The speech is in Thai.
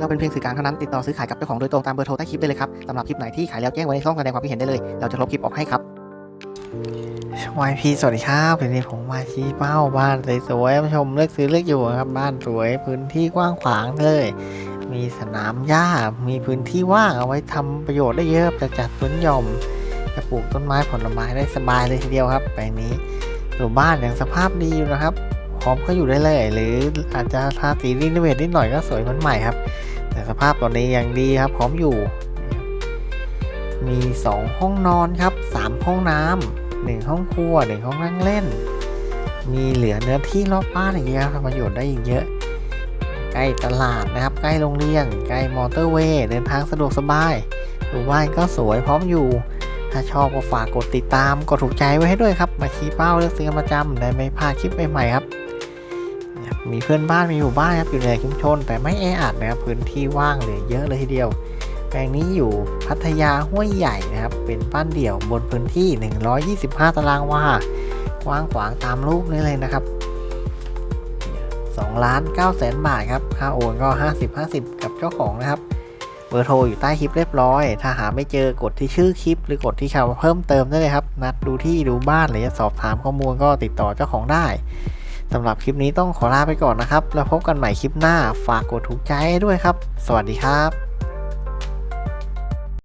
เราเป็นเพียงสื่อกลางเท่านั้นติดต่อซื้อขายกับเจ้าของโดยตรงตามเบอร์โทรใต้คลิปได้เลยครับสำหรับคลิปไหนที่ขายแล้วแจ้งไว้ในช่องแสดงความคิดเห็นได้เลย เราจะลบคลิปออกให้ครับวายพีสวัสดีครับวันนี้ผมมาชี้เป้าบ้านสวยๆผู้ชมเลือกซื้อเลือกอยู่ครับบ้านสวยพื้นที่กว้างขวางเลย มีสนามหญ้ามีพื้นที่ว่างเอาไว้ทำประโยชน์ได้เยอะจะจัดสวนหย่อมจะปลูกต้นไม้ผลไม้ได้สบายเลยทีเดียวครับแปลงนี้อยู่บ้านอย่างสภาพดีอยู่นะครับพร้อมก็อยู่ได้เลย หรืออาจจะทาสีรีโนเวทนิดหน่อยก็สวยเหมือนใหม่ครับ แต่สภาพตอนนี้ยังดีครับพร้อมอยู่ มี 2 ห้องนอนครับ 3 ห้องน้ำหนึ่งห้องครัวหนึ่งห้องนั่งเล่น มีเหลือเนื้อที่รอบบ้านอย่างเงี้ยครับทำประโยชน์ได้อีกเยอะ ใกล้ตลาดนะครับ ใกล้โรงเรียนใกล้มอเตอร์เวย์เดินทางสะดวกสบายหมู่บ้านก็สวยพร้อมอยู่ ถ้าชอบก็ฝากกดติดตาม กดถูกใจไว้ให้ด้วยครับ มาชี้เป้าเลือกซื้อกันประจำได้ไม่พลาดคลิปใหม่ๆครับ มีเพื่อนบ้านมีหมู่บ้านครับอยู่ในชุมชน แต่ไม่แออัดนะครับพื้นที่ว่างเหลือเยอะเลยทีเดียว แปลงนี้อยู่พัทยาห้วยใหญ่นะครับ เป็นบ้านเดี่ยวบนพื้นที่ 125 ตารางวากว้างขวางตามรูปนี้เลยนะครับ2ล้าน9แสนบาทครับ ค่าโอนก็ 50 50 กับเจ้าของนะครับ เบอร์โทรอยู่ใต้คลิปเรียบร้อย ถ้าหาไม่เจอกดที่ชื่อคลิป หรือกดที่คำว่าเพิ่มเติมได้เลยครับ นัดดูที่ดูบ้านหรือจะสอบถามข้อมูลก็ติดต่อเจ้าของได้ สำหรับคลิปนี้ต้องขอลาไปก่อนนะครับ แล้วพบกันใหม่คลิปหน้า ฝากกดถูกใจด้วยครับ สวัสดีครับ